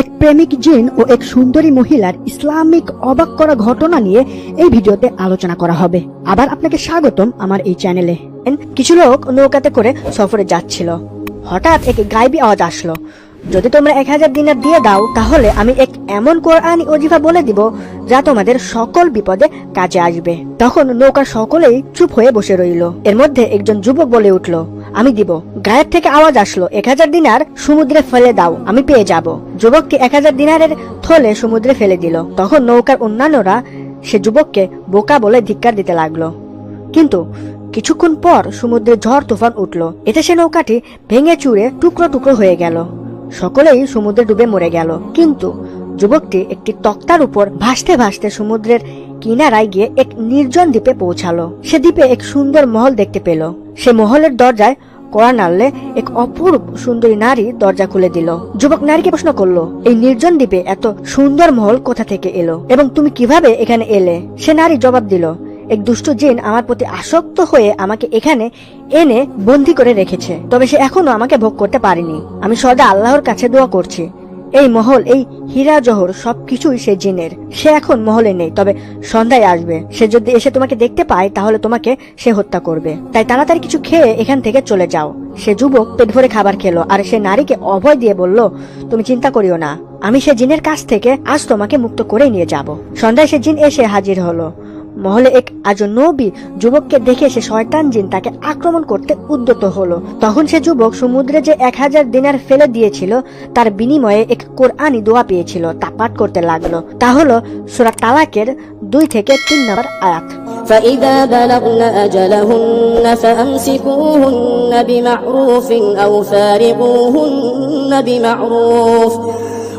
এক প্রেমিক জিন ও এক সুন্দরী মহিলার ইসলামিক অবাক করা ঘটনা নিয়ে এই ভিডিওতে আলোচনা করা হবে। আবার আপনাকে স্বাগতম আমার এই চ্যানেলে। কিছু লোক নৌকাতে করে সফরে যাচ্ছিল। হঠাৎ এক গাইবি আওয়াজ আসলো। যদি তোমরা এক হাজার দিনার দিয়ে দাও, তাহলে আমি এক এমন কোরআনি অজিফা বলে দিব যা তোমাদের সকল বিপদে কাজে আসবে। তখন নৌকার সকলেই চুপ হয়ে বসে রইল। এর মধ্যে একজন যুবক বলে উঠল আমি দিব। গায়ের থেকে আওয়াজ আসলো, এক হাজার দিনার সমুদ্রে ফেলে দাও, আমি পেয়ে যাব। যুবককে এক হাজার দিনারের থলে সমুদ্রে ফেলে দিল। তখন নৌকার অন্যান্যরা সে যুবককে বোকা বলে ধিক্কার দিতে লাগল। কিন্তু কিছুক্ষণ পর সমুদ্রে ঝড় তুফান উঠল। এতে সে নৌকাটি ভেঙে চুরে টুকরো টুকরো হয়ে গেল। সকলেই সমুদ্রে ডুবে মরে গেল। কিন্তু যুবকটি একটি তক্তার উপর ভাসতে ভাসতে সমুদ্রের কিনারায় গিয়ে এক নির্জন দ্বীপে পৌঁছালো। সে দ্বীপে এক সুন্দর মহল দেখতে পেল। সে মহলের দরজায় কড়া নাড়লে এক অপূর্ব সুন্দরী নারী দরজা খুলে দিল। যুবক নারীকে প্রশ্ন করল, এই নির্জন দ্বীপে এত সুন্দর মহল কোথা থেকে এলো? এবং তুমি কীভাবে এখানে এলে? সে নারী জবাব দিল, এক দুষ্ট জিন আমার প্রতি আসক্ত হয়ে আমাকে এখানে এনে বন্দি করে রেখেছে। তবে সে এখনও আমাকে ভোগ করতে পারেনি। আমি সদা আল্লাহর কাছে দোয়া করছি। এই মহল, এই হীরা জহর সবকিছুই সে জিনের। সে এখন মহলে নেই, তবে সন্ধ্যায় আসবে। সে যদি এসে তোমাকে দেখতে পায়, তাহলে তোমাকে সে হত্যা করবে। তাই তাড়াতাড়ি কিছু খেয়ে এখান থেকে চলে যাও। সে যুবক পেট ভরে খাবার খেলো, আর সে নারীকে অভয় দিয়ে বলল, তুমি চিন্তা করিও না। আমি সে জিনের কাছ থেকে আজ তোমাকে মুক্ত করে নিয়ে যাব। সন্ধ্যায় সে জিন এসে হাজির হলো। মহলে এক আজনবী যুবককে দেখে সে শয়তান জিন তাকে আক্রমণ করতে উদ্যত হলো তখন সে যুবক সমুদ্রে যে এক হাজার দিনার ফেলে দিয়েছিল তার বিনিময়ে এক কোরআনি দোয়া পেয়েছিল তা পাঠ করতে লাগলো তা হলো সুরা তালাকের দুই থেকে তিন নম্বর আয়াত فإذا بلغن أجلهن فأمسكوهن بمعروف أو فارقوهن بمعروف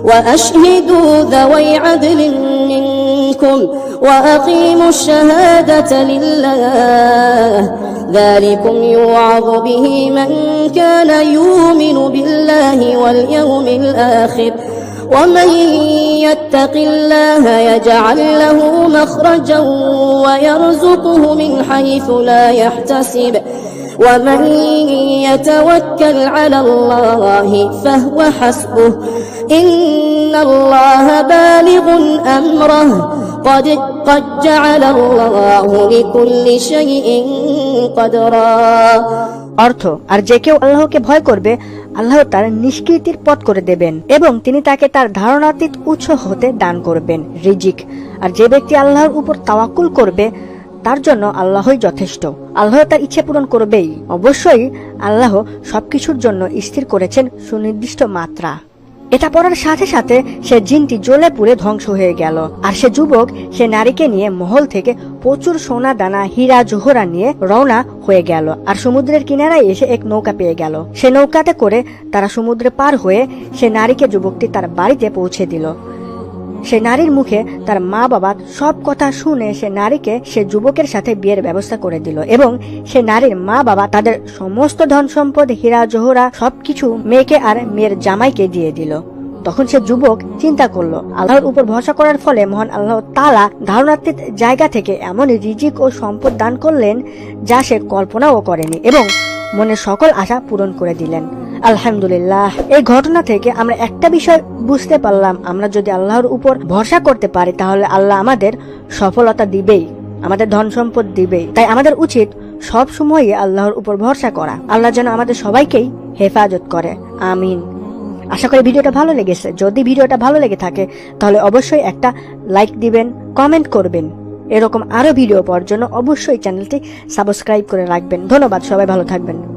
وأشهدوا ذوي عدل منكم وأقيموا الشهادة لله. ذلكم يوعظ به من كان يؤمن بالله واليوم الآخر. ومن يتق الله يجعل له مخرجا ويرزقه من حيث لا يحتسب. ومن يتوكل على الله فهو حسبه إن الله بالغ أمره قد قد جعل الله لكل شيء قدرا অর্থ আর যে কেউ আল্লাহকে ভয় করবে আল্লাহ তার নিষ্কৃতির পথ করে দেবেন এবং তিনি তাকে তার ধারণাতীত উৎস হতে দান করবেন রিজিক আর যে ব্যক্তি আল্লাহর উপর তাওয়াক্কুল করবে তার জন্য আল্লাহই যথেষ্ট। আল্লাহ তার ইচ্ছে পূরণ করবেই। অবশ্যই আল্লাহ সবকিছুর জন্য স্থির করেছেন সুনির্দিষ্ট মাত্রা। এটা পড়ার সাথে সাথে সে জিনটি জ্বলে পুড়ে ধ্বংস হয়ে গেল। আর সে যুবক, সে নারীকে নিয়ে মহল থেকে প্রচুর সোনা, দানা, হীরা, জোহরা নিয়ে রওনা হয়ে গেল। আর সমুদ্রের কিনারায় এসে এক নৌকা পেয়ে গেল। সে নৌকাতে করে তারা সমুদ্রে পার হয়ে সে নারীকে, যুবকটি তার বাড়িতে পৌঁছে দিল। সে নারীর মুখে তার মা বাবা সব কথা শুনে সে নারীকে সে যুবকের সাথে বিয়ের ব্যবস্থা করে দিল এবং সে নারীর মা বাবা তাদের সমস্ত ধন সম্পদ, হীরা, জোহরা সবকিছু মেয়েকে আর মেয়ের জামাইকে দিয়ে দিল। তখন সে যুবক চিন্তা করল, আল্লাহর উপর ভরসা করার ফলে মহান আল্লাহ তালা ধারণাতীত জায়গা থেকে এমন রিজিক ও সম্পদ দান করলেন যা সে কল্পনাও করেনি এবং মনের সকল আশা পূরণ করে দিলেন। আলহামদুলিল্লাহ। এই ঘটনা থেকে আমরা একটা বিষয় বুঝতে পারলাম। আমরা যদি আল্লাহর উপর ভরসা করতে পারি, তাহলে আল্লাহ আমাদের সফলতা দিবেই, আমাদের ধন সম্পদ দিবেই। তাই আমাদের উচিত সব সময়ই আল্লাহর উপর ভরসা করা। আল্লাহ যেন আমাদের সবাইকেই হেফাজত করে। আমিন। আশা করি ভিডিওটা ভালো লেগেছে। যদি ভিডিওটা ভালো লেগে থাকে, তাহলে অবশ্যই একটা লাইক দিবেন, কমেন্ট করবেন। এরকম আরও ভিডিও পাওয়ার জন্য অবশ্যই চ্যানেলটি সাবস্ক্রাইব করে রাখবেন। ধন্যবাদ, সবাই ভালো থাকবেন।